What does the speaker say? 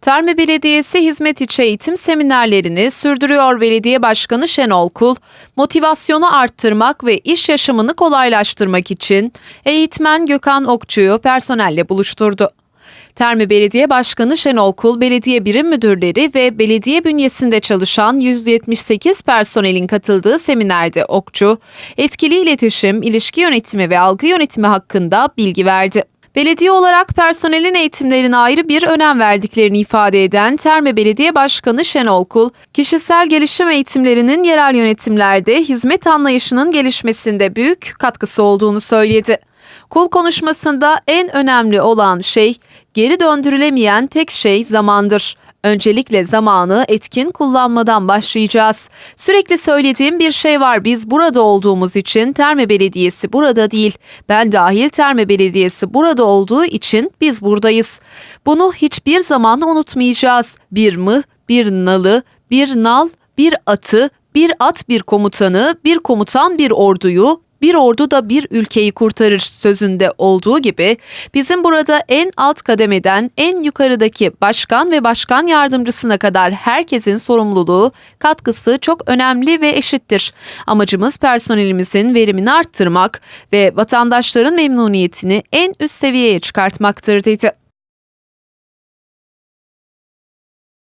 Terme Belediyesi hizmet içi eğitim seminerlerini sürdürüyor Belediye Başkanı Şenol Kul, motivasyonu arttırmak ve iş yaşamını kolaylaştırmak için eğitmen Gökhan Okçu'yu personelle buluşturdu. Terme Belediye Başkanı Şenol Kul, belediye birim müdürleri ve belediye bünyesinde çalışan 178 personelin katıldığı seminerde Okçu, etkili iletişim, ilişki yönetimi ve algı yönetimi hakkında bilgi verdi. Belediye olarak personelin eğitimlerine ayrı bir önem verdiklerini ifade eden Terme Belediye Başkanı Şenol Kul, kişisel gelişim eğitimlerinin yerel yönetimlerde hizmet anlayışının gelişmesinde büyük katkısı olduğunu söyledi. Kul konuşmasında en önemli olan şey, geri döndürülemeyen tek şey zamandır. Öncelikle zamanı etkin kullanmadan başlayacağız. Sürekli söylediğim bir şey var. Biz burada olduğumuz için Terme Belediyesi burada değil. Ben dahil Terme Belediyesi burada olduğu için biz buradayız. Bunu hiçbir zaman unutmayacağız. Bir mıh, bir nalı, bir nal, bir atı, bir at bir komutanı, bir komutan bir orduyu, bir ordu da bir ülkeyi kurtarır sözünde olduğu gibi bizim burada en alt kademeden en yukarıdaki başkan ve başkan yardımcısına kadar herkesin sorumluluğu, katkısı çok önemli ve eşittir. Amacımız personelimizin verimini arttırmak ve vatandaşların memnuniyetini en üst seviyeye çıkartmaktır dedi.